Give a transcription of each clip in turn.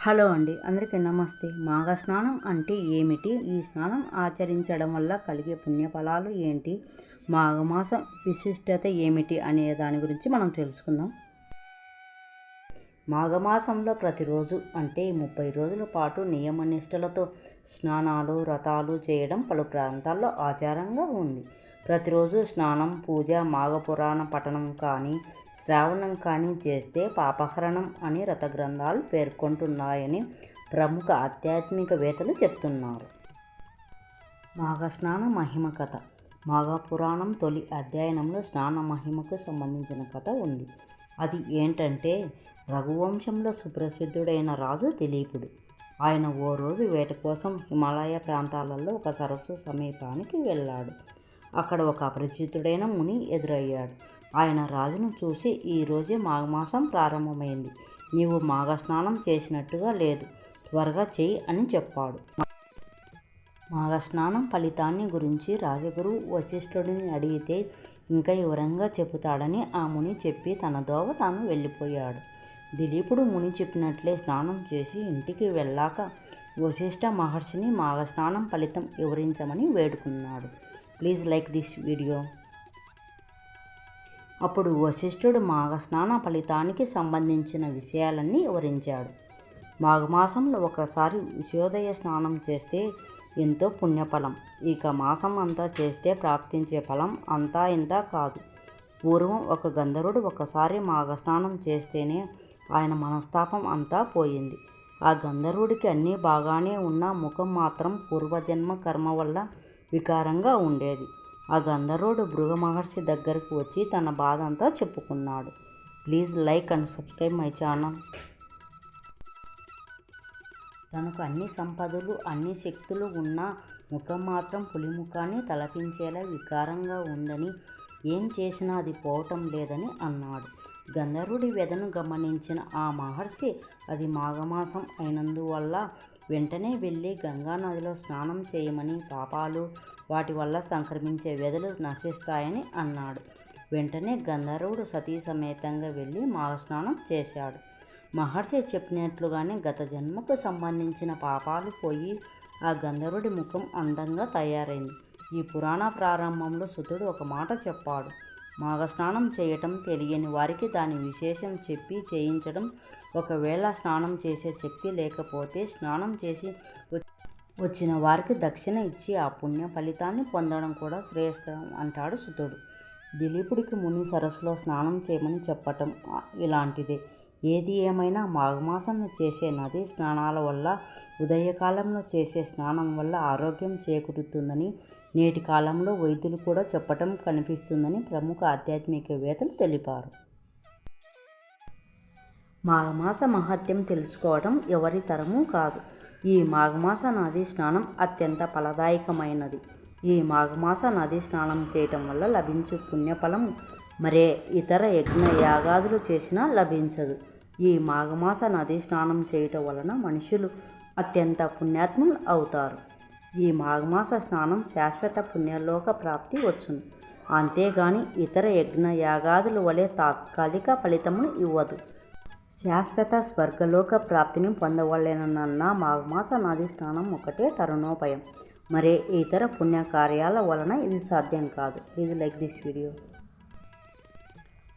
Hello అండి అందరికీ నమస్తే. మాఘ స్నానం అంటే ఏమిటి? ఈ స్నానం ఆచరించడం వల్ల కలిగే పుణ్యఫలాలు ఏంటి? మాఘమాసం విశిష్టత ఏమిటి అనే దాని గురించి మనం తెలుసుకుందాం. మాఘమాసంలో ప్రతిరోజు అంటే ముప్పై రోజుల పాటు నియమనిష్టలతో స్నానాలు వ్రతాలు చేయడం పలు ప్రాంతాల్లో ఆచారంగా ఉంది. ప్రతిరోజు స్నానం పూజ మాఘపురాణ పఠనం కానీ శ్రావణం కానీ చేస్తే పాపహరణం అని రథగ్రంథాలు పేర్కొంటున్నాయని ప్రముఖ ఆధ్యాత్మికవేత్తలు చెప్తున్నారు. మాఘస్నాన మహిమ కథ. మాఘపురాణం తొలి అధ్యయనంలో స్నాన మహిమకు సంబంధించిన కథ ఉంది. అది ఏంటంటే రఘువంశంలో సుప్రసిద్ధుడైన రాజు దిలీపుడు. ఆయన ఓ రోజు వేట కోసం హిమాలయ ప్రాంతాలలో ఒక సరస్సు సమీపానికి వెళ్ళాడు. అక్కడ ఒక అపరిచితుడైన ముని ఎదురయ్యాడు. ఆయన రాజును చూసి ఈరోజే మాఘమాసం ప్రారంభమైంది. నీవు మాఘస్నానం చేసినట్టుగా లేదు. త్వరగా చెయ్యి అని చెప్పాడు. మాఘస్నానం ఫలితాన్ని గురించి రాజగురు వశిష్ఠుడిని అడిగితే ఇంకా వివరంగా చెబుతాడని ఆ ముని చెప్పి తన దోవ తాను వెళ్ళిపోయాడు. దిలీపుడు ముని చెప్పినట్లే స్నానం చేసి ఇంటికి వెళ్ళాక వశిష్ఠ మహర్షిని మాఘస్నానం ఫలితం వివరించమని వేడుకున్నాడు. Please like this video. అప్పుడు వశిష్ఠుడు మాఘస్నాన ఫలితానికి సంబంధించిన విషయాలన్నీ వివరించాడు. మాఘమాసంలో ఒకసారి విశోదయ స్నానం చేస్తే ఎంతో పుణ్యఫలం. ఇక మాసం అంతా చేస్తే ప్రాప్తించే ఫలం అంతా ఇంత కాదు. పూర్వం ఒక గంధర్వుడు ఒకసారి మాఘస్నానం చేస్తేనే ఆయన మనస్తాపం అంతా పోయింది. ఆ గంధర్వుడికి అన్నీ బాగానే ఉన్న ముఖం మాత్రం పూర్వజన్మ కర్మ వల్ల వికారంగా ఉండేది. ఆ గంధర్వుడు భృగ మహర్షి దగ్గరకు వచ్చి తన బాధ అంతా చెప్పుకున్నాడు. Please like and subscribe my channel. తనకు అన్ని సంపదలు అన్ని శక్తులు ఉన్నా ముఖం మాత్రం పులిముఖాన్ని తలపించేలా వికారంగా ఉందని ఏం చేసినా అది పోవటం లేదని అన్నాడు. గంధర్వుడి వెదను గమనించిన ఆ మహర్షి అది మాఘమాసం అయినందువల్ల వెంటనే వెళ్ళి గంగానదిలో స్నానం చేయమని పాపాలు వాటి వల్ల సంక్రమించే వ్యధలు నశిస్తాయని అన్నాడు. వెంటనే గంధర్వుడు సతీ సమేతంగా వెళ్ళి మాలస్నానం చేశాడు. మహర్షి చెప్పినట్లుగానే గత జన్మకు సంబంధించిన పాపాలు పోయి ఆ గంధర్వుడి ముఖం అందంగా తయారైంది. ఈ పురాణ ప్రారంభంలో సుతుడు ఒక మాట చెప్పాడు. మాఘస్నానం చేయటం తెలియని వారికి దాని విశేషం చెప్పి చేయించడం ఒకవేళ స్నానం చేసే శక్తి లేకపోతే స్నానం చేసి వచ్చిన వారికి దక్షిణ ఇచ్చి ఆ పుణ్య ఫలితాన్ని పొందడం కూడా శ్రేయస్కరం అంటాడు సుతుడు. దిలీపుడికి ముని సరస్సులో స్నానం చేయమని చెప్పటం ఇలాంటిదే. ఏది ఏమైనా మాఘమాసంలో చేసే నదీ స్నానాల వల్ల ఉదయకాలంలో చేసే స్నానం వల్ల ఆరోగ్యం చేకూరుతుందని నేటి కాలంలో వైద్యులు కూడా చెప్పటం కనిపిస్తుందని ప్రముఖ ఆధ్యాత్మికవేత్తలు తెలిపారు. మాఘమాస మహత్యం తెలుసుకోవడం ఎవరి తరమూ కాదు. ఈ మాఘమాస నదీ స్నానం అత్యంత ఫలదాయకమైనది. ఈ మాఘమాస నదీ స్నానం చేయటం వల్ల లభించు పుణ్యఫలం మరే ఇతర యజ్ఞ యాగాదులు చేసినా లభించదు. ఈ మాఘమాస నదీ స్నానం చేయటం వలన మనుషులు అత్యంత పుణ్యాత్ములు అవుతారు. ఈ మాఘమాస స్నానం శాశ్వత పుణ్యలోక ప్రాప్తి వచ్చును. అంతేగాని ఇతర యజ్ఞ యాగాదుల వలె తాత్కాలిక ఫలితమును ఇవ్వదు. శాశ్వత స్వర్గలోక ప్రాప్తిని పొందవలెనన్న మాఘమాస నది స్నానం ఒకటే తరుణోపాయం. మరే ఇతర పుణ్యకార్యాల వలన ఇది సాధ్యం కాదు. ఇది లైక్ దిస్ వీడియో.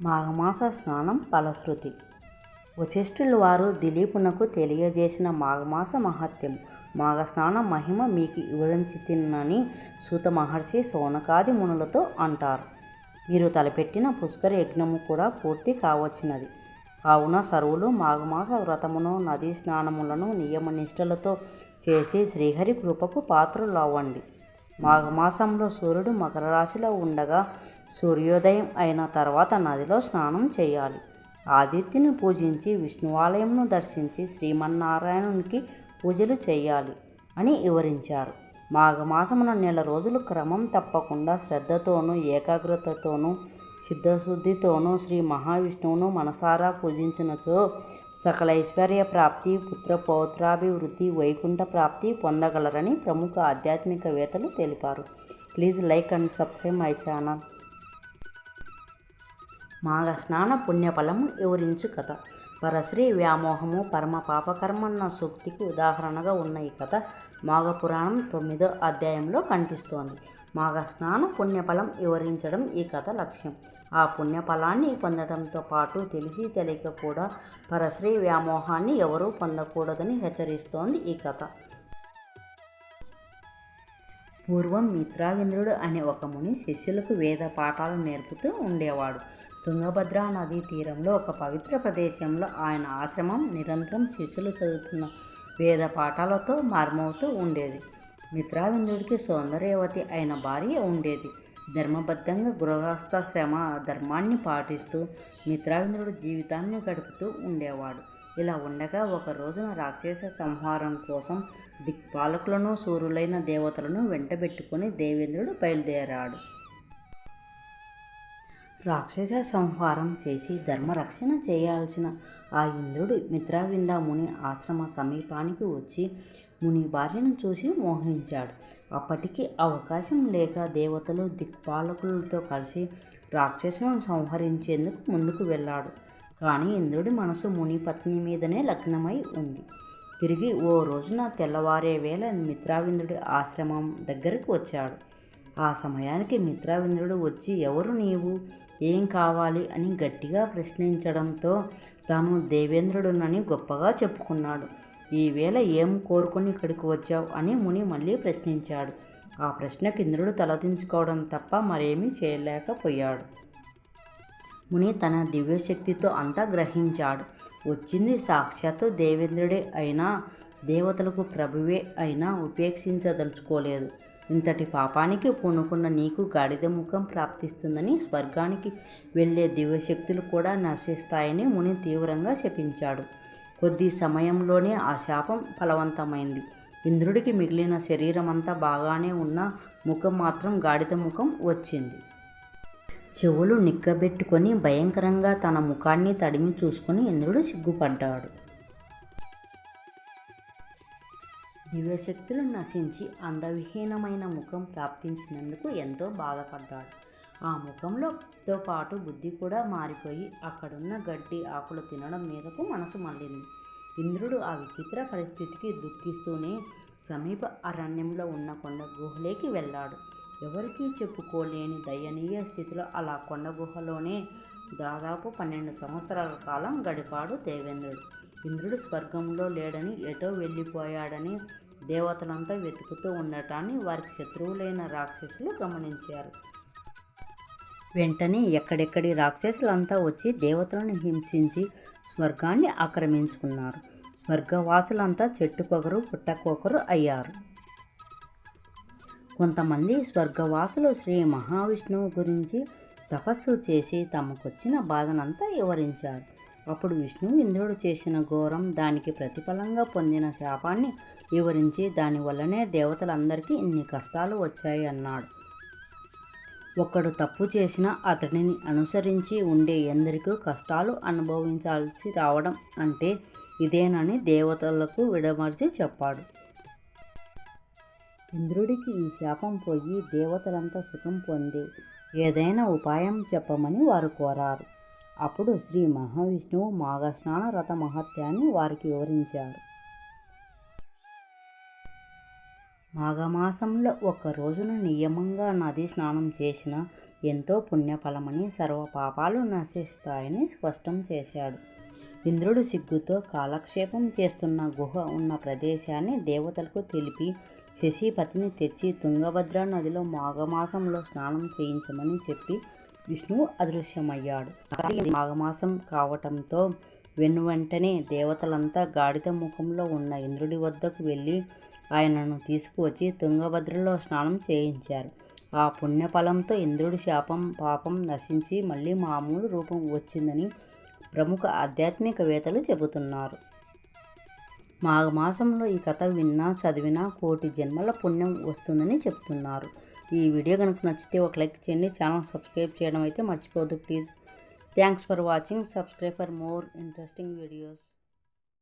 మాఘమాస స్నానం ఫలశ్రుతి. వశిష్ఠులు వారు దిలీపునకు తెలియజేసిన మాఘమాస మహత్యం. మాఘస్నాన మహిమ మీకు వివరించి తిన్నని సూత మహర్షి సోనకాది మునులతో అంటారు. మీరు తలపెట్టిన పుష్కర యజ్ఞము కూడా పూర్తి కావచ్చినది. కావున సరువులు మాఘమాస వ్రతమును నదీ స్నానములను నియమనిష్టలతో చేసి శ్రీహరి కృపకు పాత్రలవ్వండి. మాఘమాసంలో సూర్యుడు మకర రాశిలో ఉండగా సూర్యోదయం అయిన తర్వాత నదిలో స్నానం చేయాలి. ఆదిత్యుని పూజించి విష్ణువాలయంను దర్శించి శ్రీమన్నారాయణునికి పూజలు చేయాలి అని వివరించారు. మాఘమాసమున నెల రోజులు క్రమం తప్పకుండా శ్రద్ధతోనూ ఏకాగ్రతతోనూ సిద్ధశుద్ధితోనూ శ్రీ మహావిష్ణువును మనసారా పూజించినచో సకల ఐశ్వర్య ప్రాప్తి పుత్ర పౌత్రాభివృద్ధి వైకుంఠ ప్రాప్తి పొందగలరని ప్రముఖ ఆధ్యాత్మికవేత్తలు తెలిపారు. Please like and subscribe my channel. మాఘ స్నాన పుణ్యఫలము వివరించు కథ. పరశ్రీ వ్యామోహము పరమ పాపకర్మన్న సూక్తికి ఉదాహరణగా ఉన్న ఈ కథ మాఘపురాణం తొమ్మిదో అధ్యాయంలో కనిపిస్తోంది. మాఘ స్నానం పుణ్యఫలం వివరించడం ఈ కథ లక్ష్యం. ఆ పుణ్యఫలాన్ని పొందడంతో పాటు తెలిసి తెలియక కూడా పరశ్రీ వ్యామోహాన్ని ఎవరూ పొందకూడదని హెచ్చరిస్తోంది ఈ కథ. పూర్వం మిత్రావింద్రుడు అనే ఒక ముని శిష్యులకు వేద పాఠాలు నేర్పుతూ ఉండేవాడు. తుంగభద్రా నదీ తీరంలో ఒక పవిత్ర ప్రదేశంలో ఆయన ఆశ్రమం నిరంతరం శిష్యులు చదువుతున్న వేద పాఠాలతో మార్మవుతూ ఉండేది. మిత్రావిందుడికి సౌందర్యవతి అయిన భార్య ఉండేది. ధర్మబద్ధంగా గృహస్థ శ్రమ ధర్మాన్ని పాటిస్తూ మిత్రావింద్రుడు జీవితాన్ని గడుపుతూ ఉండేవాడు. ఇలా ఉండగా ఒక రోజున రాక్షస సంహారం కోసం దిక్పాలకులను సూర్యులైన దేవతలను వెంటబెట్టుకుని దేవేంద్రుడు బయలుదేరాడు. రాక్షస సంహారం చేసి ధర్మరక్షణ చేయాల్సిన ఆ ఇంద్రుడు మిత్రావింద ముని ఆశ్రమ సమీపానికి వచ్చి ముని భార్యను చూసి మోహించాడు. అప్పటికి అవకాశం లేక దేవతలు దిక్పాలకులతో కలిసి రాక్షసులను సంహరించేందుకు ముందుకు వెళ్ళాడు. కానీ ఇంద్రుడి మనసు ముని పత్ని మీదనే లగ్నమై ఉంది. తిరిగి ఓ రోజున తెల్లవారే వేళ మిత్రావింద్రుడి ఆశ్రమం దగ్గరకు వచ్చాడు. ఆ సమయానికి మిత్రావింద్రుడు వచ్చి ఎవరు నీవు? ఏం కావాలి? అని గట్టిగా ప్రశ్నించడంతో తాను దేవేంద్రుడునని గొప్పగా చెప్పుకున్నాడు. ఈవేళ ఏం కోరుకుని ఇక్కడికి వచ్చావు? అని ముని మళ్ళీ ప్రశ్నించాడు. ఆ ప్రశ్నకు ఇంద్రుడు తలదించుకోవడం తప్ప మరేమీ చేయలేకపోయాడు. ముని తన దివ్యశక్తితో అంతా గ్రహించాడు. వచ్చింది సాక్షాత్తు దేవేంద్రుడే అయినా దేవతలకు ప్రభువే అయినా ఉపేక్షించదలుచుకోలేదు. ఇంతటి పాపానికి పూనుకున్న నీకు గాడిద ముఖం ప్రాప్తిస్తుందని స్వర్గానికి వెళ్ళే దివ్యశక్తులు కూడా నశిస్తాయని ముని తీవ్రంగా శపించాడు. కొద్ది సమయంలోనే ఆ శాపం ఫలవంతమైంది. ఇంద్రుడికి మిగిలిన శరీరం అంతా బాగానే ఉన్న ముఖం మాత్రం గాడిద ముఖం వచ్చింది. చెవులు నిక్కబెట్టుకొని భయంకరంగా తన ముఖాన్ని తడిమి చూసుకొని ఇంద్రుడు సిగ్గుపడ్డాడు. దివ్యశక్తులు నశించి అందవిహీనమైన ముఖం ప్రాప్తించినందుకు ఎంతో బాధపడ్డాడు. ఆ ముఖంలోతో పాటు బుద్ధి కూడా మారిపోయి అక్కడున్న గడ్డి ఆకులు తినడం మీదకు మనసు మళ్ళింది. ఇంద్రుడు ఆ విచిత్ర పరిస్థితికి దుఃఖిస్తూనే సమీప అరణ్యంలో ఉన్న కొండ గుహలోకి వెళ్ళాడు. ఎవరికీ చెప్పుకోలేని దయనీయ స్థితిలో అలా కొండ గుహలోనే దాదాపు పన్నెండు సంవత్సరాల కాలం గడిపాడు దేవేంద్రుడు. ఇంద్రుడు స్వర్గంలో లేడని ఎటో వెళ్ళిపోయాడని దేవతలంతా వెతుకుతూ ఉండటాన్ని వారికి శత్రువులైన రాక్షసులు గమనించారు. వెంటనే ఎక్కడెక్కడి రాక్షసులంతా వచ్చి దేవతలను హింసించి స్వర్గాన్ని ఆక్రమించుకున్నారు. స్వర్గవాసులంతా చెట్టుకొకరు పుట్టకొకరు అయ్యారు. కొంతమంది స్వర్గవాసులు శ్రీ మహావిష్ణువు గురించి తపస్సు చేసి తమకొచ్చిన బాధనంతా వివరించారు. అప్పుడు విష్ణు ఇంద్రుడు చేసిన ఘోరం దానికి ప్రతిఫలంగా పొందిన శాపాన్ని వివరించి దానివల్లనే దేవతలందరికీ ఇన్ని కష్టాలు వచ్చాయి అన్నాడు. ఒక్కడు తప్పు చేసినా అతడిని అనుసరించి ఉండే ఎందరికీ కష్టాలు అనుభవించాల్సి రావడం అంటే ఇదేనని దేవతలకు విడమర్చి చెప్పాడు. ఇంద్రుడికి ఈ శాపం పోయి దేవతలంతా సుఖం పొంది ఏదైనా ఉపాయం చెప్పమని వారు కోరారు. అప్పుడు శ్రీ మహావిష్ణువు మాఘస్నాన రథ మహత్యాన్ని వారికి వివరించారు. మాఘమాసంలో ఒక్క రోజున నియమంగా నది స్నానం చేసిన ఎంతో పుణ్యఫలమని సర్వ పాపాలు నశిస్తాయని స్పష్టం చేశాడు. ఇంద్రుడు సిగ్గుతో కాలక్షేపం చేస్తున్న గుహ ఉన్న ప్రదేశాన్ని దేవతలకు తెలిపి శశిపతిని తెచ్చి తుంగభద్ర నదిలో మాఘమాసంలో స్నానం చేయించమని చెప్పి విష్ణువు అదృశ్యమయ్యాడు. మాఘమాసం కావటంతో వెనువెంటనే దేవతలంతా గాడిద ముఖంలో ఉన్న ఇంద్రుడి వద్దకు వెళ్ళి ఆయనను తీసుకువచ్చి తుంగభద్రలో స్నానం చేయించారు. ఆ పుణ్యఫలంతో ఇంద్రుడి శాపం పాపం నశించి మళ్ళీ మామూలు రూపం వచ్చిందని ప్రముఖ ఆధ్యాత్మికవేత్తలు చెబుతున్నారు. మాఘమాసంలో ఈ కథ విన్నా చదివినా కోటి జన్మల పుణ్యం వస్తుందని చెప్తున్నారు. ఈ వీడియో కనుక నచ్చితే ఒక లైక్ చేయండి. ఛానల్ సబ్స్క్రైబ్ చేయడం అయితే మర్చిపోవద్దు please. Thanks for watching. Subscribe for more interesting videos.